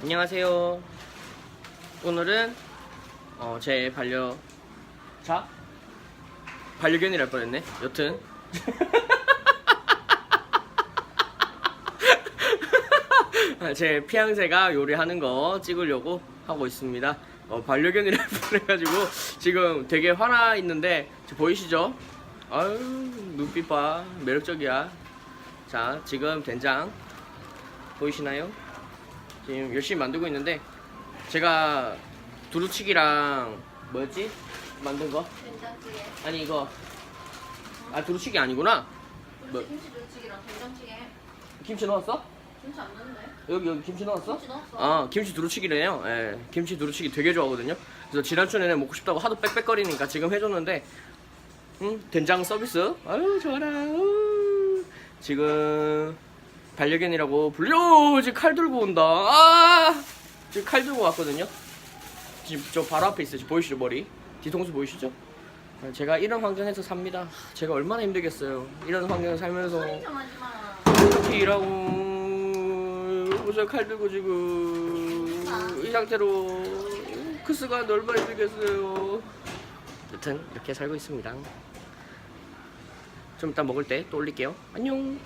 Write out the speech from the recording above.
안녕하세요. 오늘은 어, 제 반려 자 반려견이랄 뻔했네. 여튼 제 피앙새가 요리하는 거 찍으려고 하고 있습니다. 어, 반려견이라 뻔해가지고 지금 되게 화나 있는데 저 보이시죠? 아유 눈빛 봐 매력적이야. 자 지금 된장 보이시나요? 지금 열심히 만들고 있는데 제가 두루치기랑 뭐였지? 만든 거? 된장찌개. 아니 이거 아 두루치기 아니구나 뭐? 김치 김치찌개랑 된장찌개. 김치 넣었어? 김치 안 넣는데? 여기 여기 김치 넣었어? 김치 넣었어. 아 김치 두루치기래요 예 김치 두루치기 되게 좋아하거든요 그래서 지난주 내내 먹고 싶다고 하도 빽빽거리니까 지금 해줬는데 음 된장 서비스 아유 좋아라. 지금 반려견이라고 불려! 지금 칼 들고 온다. 아! 지금 칼 들고 왔거든요. 지금 저 바로 앞에 있어요. 지금 보이시죠 머리? 뒤통수 보이시죠? 아, 제가 이런 환경에서 삽니다. 제가 얼마나 힘들겠어요. 이런 환경에 살면서. 이렇게 일하고 여기서 칼 들고 지금. 이 상태로. 크스가 얼마나 힘들겠어요. 여튼 이렇게 살고 있습니다. 좀 이따 먹을 때 또 올릴게요. 안녕